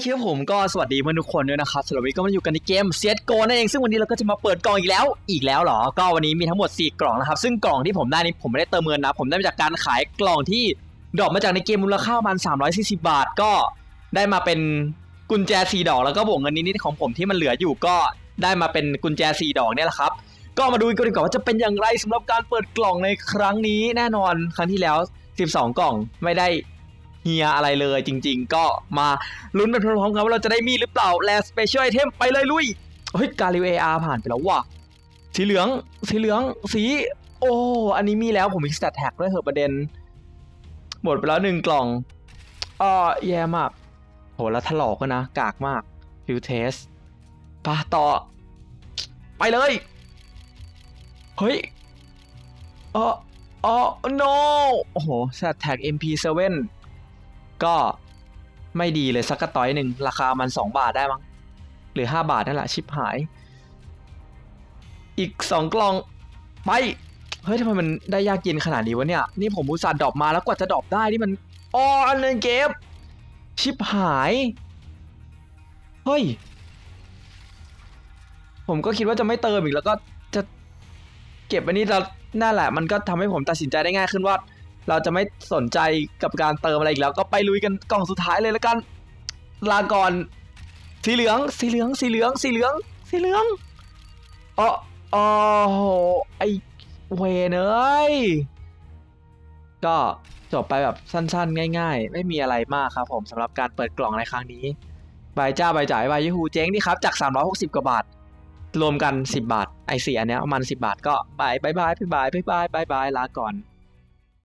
เคครับผมก็สวัสดีเพื่อนทุกคนด้วยนะครับสำหรับวันนี้ก็มาอยู่กันในเกมเซตโกนั่นเองซึ่งวันนี้เราก็จะมาเปิดกล่องอีกแล้ว อีกแล้วเหรอ ก็วันนี้มีทั้งหมด 4 กล่องนะครับ ซึ่งกล่องที่ผมได้นี้ผมไม่ได้เติมเงินนะ ผมได้มาจากการขายกล่องที่ดรอปมาจากในเกมมูลค่าประมัน340 บาท ก็ได้มาเป็นกุญแจ 4 ดอกแล้วก็บวกเงินนิดๆของผมที่มันเหลืออยู่ก็ได้มาเป็นกุญแจ 4 ดอกเนี่ยแหละครับ ก็มาดูกันดีกว่าว่าจะเป็นอย่างไรสำหรับการเปิดกล่องในครั้งนี้แน่นอนครั้งที่แล้ว 12 กล่องไม่ได้ เฮียอะไรเลยจริง ๆ ก็มาลุ้นไปพร้อมๆกันว่าเราจะได้มีหรือเปล่าแลสเปเชียลไอเทมไปเลยลุยเฮ้ยการิวเออาผ่านไปแล้วว่ะสีเหลืองสีเหลืองสีโอ้อันนี้มีแล้วผมมีสแตทแท็กด้วยเหอะประเด็น หมดไปแล้วหนึ่งกล่องอ้อแย่มากโหแล้วถลอกก็นะ กากมากฟิวเทสปะต่อ ไปเลย เฮ้ยอ๋ออ๋อ no โอ้โหสแตทแท็ก MP7 ก็ไม่ดีเลยสักกระต้อยหนึ่งราคามัน 2 บาทได้มั้งหรือ 5 บาทนั่นแหละชิบหาย อีก 2 กล่องไปเฮ้ยทำไมมันได้ยากเย็นขนาดนี้วะเนี่ยนี่ผมอุตส่าห์ดรอปมาแล้วกว่าจะดรอปได้นี่มันอ๋ออันนึงเก็บชิบหายเฮ้ยผมก็คิดว่าจะไม่เติมอีกแล้วก็จะเก็บไว้นี่เรานั่นแหละ มันก็ทำให้ผมตัดสินใจได้ง่ายขึ้นว่า เราจะไม่สนใจกับการเติมอะไรอีกแล้ว ก็ไปลุยกันกล่องสุดท้ายเลยแล้วกัน ลาก่อน สีเหลือง สีเหลือง สีเหลือง สีเหลือง สีเหลืองอ๋อโอ้โหไอเวนเอ้ยก็จบไปแบบสั้นๆ ง่าย ๆ ไม่มีอะไรมากครับผมสำหรับการเปิดกล่องในครั้งนี้ใบจ้าใบจ่ายใบยูฮูเจ๊งนี่ครับ จาก 360 กว่าบาท รวมกัน 10 บาท ไอเสียเนี้ยมัน 10 บาทก็บายบายบายบายบายบายบายลาก่อน